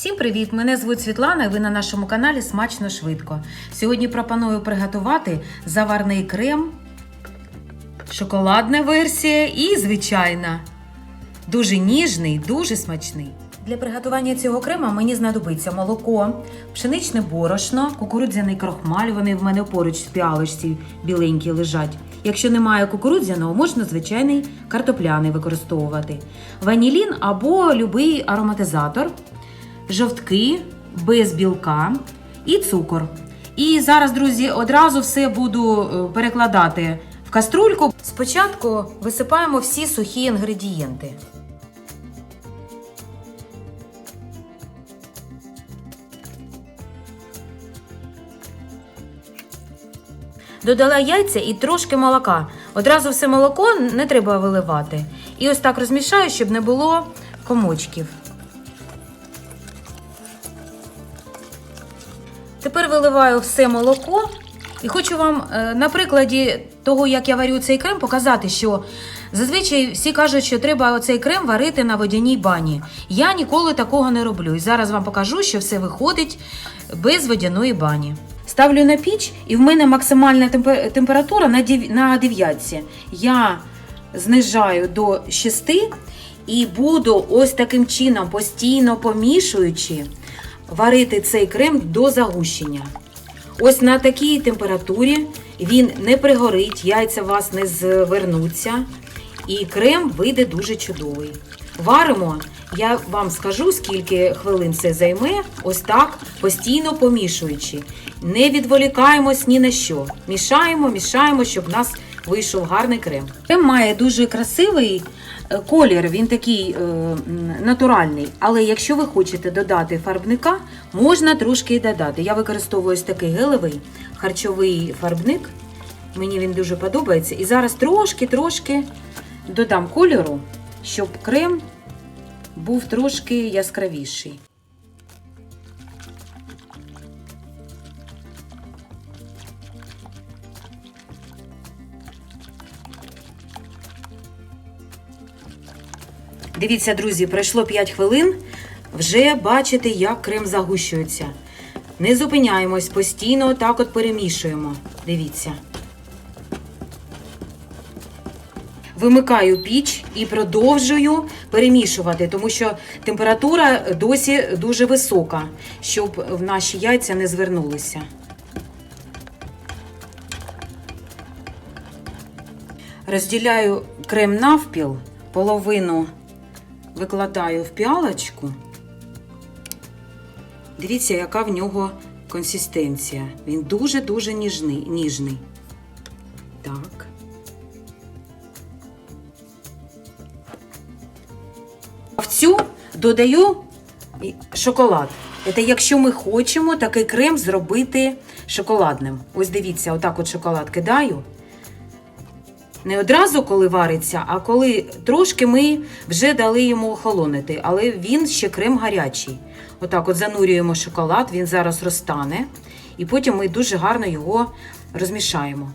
Всім привіт! Мене звуть Світлана і ви на нашому каналі Смачно швидко. Сьогодні пропоную приготувати заварний крем, шоколадна версія і звичайна. Дуже ніжний, дуже смачний. Для приготування цього крема мені знадобиться молоко, пшеничне борошно, кукурудзяний крохмаль. Вони в мене поруч в піалочці біленькі лежать. Якщо немає кукурудзяного, можна звичайний картопляний використовувати. Ванілін або будь-який ароматизатор, жовтки без білка і цукор. І зараз, друзі, одразу все буду е, перекладати в каструльку. Спочатку висипаємо всі сухі інгредієнти. Додала яйця і трошки молока. Одразу все молоко не треба виливати. І ось так розмішаю, щоб не було комочків. Тепер виливаю все молоко і хочу вам е, на прикладі того, як я варю цей крем, показати, що зазвичай всі кажуть, що треба цей крем варити на водяній бані. Я ніколи такого не роблю. І зараз вам покажу, що все виходить без водяної бані. Ставлю на піч, і в мене максимальна температура на дев- на дев'ятці. Я знижаю до 6 і буду ось таким чином, постійно помішуючи, варити цей крем до загущення. Ось на такій температурі він не пригорить, яйця у вас не звернуться, і крем вийде дуже чудовий. Варимо, я вам скажу, скільки хвилин це займе, ось так, постійно помішуючи. Не відволікаємось ні на що. Мішаємо, мішаємо, щоб нас вийшов гарний крем. Крем має дуже красивий е, колір, він такий е, натуральний. Але якщо ви хочете додати фарбника, можна трошки додати. Я використовую ось такий гелевий харчовий фарбник. Мені він дуже подобається. І зараз трошки-трошки додам кольору, щоб крем був трошки яскравіший. Дивіться, друзі, пройшло 5 хвилин. Вже бачите, як крем загущується. Не зупиняємось, постійно так от перемішуємо. Дивіться. Вимикаю піч і продовжую перемішувати, тому що температура досі дуже висока, щоб в наші яйця не звернулися. Розділяю крем навпіл, половину викладаю в піалочку. Дивіться, яка в нього консистенція. Він дуже-дуже ніжний. ніжний. Так. В цю додаю шоколад. Це якщо ми хочемо такий крем зробити шоколадним. Ось дивіться, отак от шоколад кидаю. Не одразу, коли вариться, а коли трошки ми вже дали йому охолонити, але він ще крем гарячий. Отак от занурюємо шоколад, він зараз розтане, і потім ми дуже гарно його розмішаємо.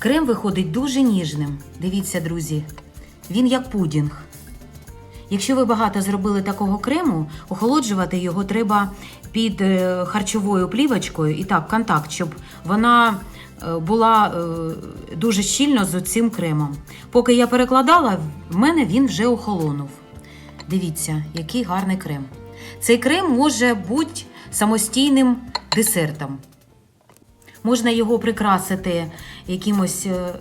Крем виходить дуже ніжним. Дивіться, друзі, він як пудінг. Якщо ви багато зробили такого крему, охолоджувати його треба під е, харчовою плівочкою і так, контакт, щоб вона е, була е, дуже щільно з цим кремом. Поки я перекладала, в мене він вже охолонув. Дивіться, який гарний крем. Цей крем може бути самостійним десертом. Можна його прикрасити якимось е,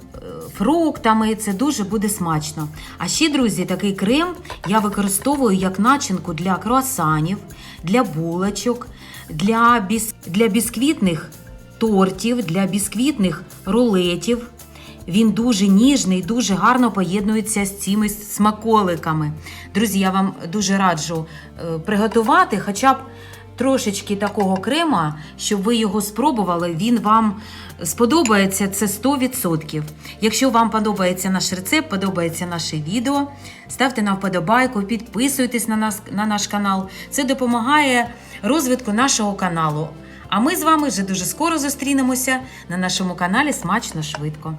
фруктами, це дуже буде смачно. А ще, друзі, такий крем я використовую як начинку для круасанів, для булочок, для, біс... для бісквітних тортів, для бісквітних рулетів. Він дуже ніжний, дуже гарно поєднується з цими смаколиками. Друзі, я вам дуже раджу е, приготувати хоча б трошечки такого крема, щоб ви його спробували. Він вам сподобається це 100%. Якщо вам подобається наш рецепт, подобається наше відео, ставте нам вподобайку, підписуйтесь на нас на наш канал. Це допомагає розвитку нашого каналу. А ми з вами вже дуже скоро зустрінемося на нашому каналі Смачно швидко.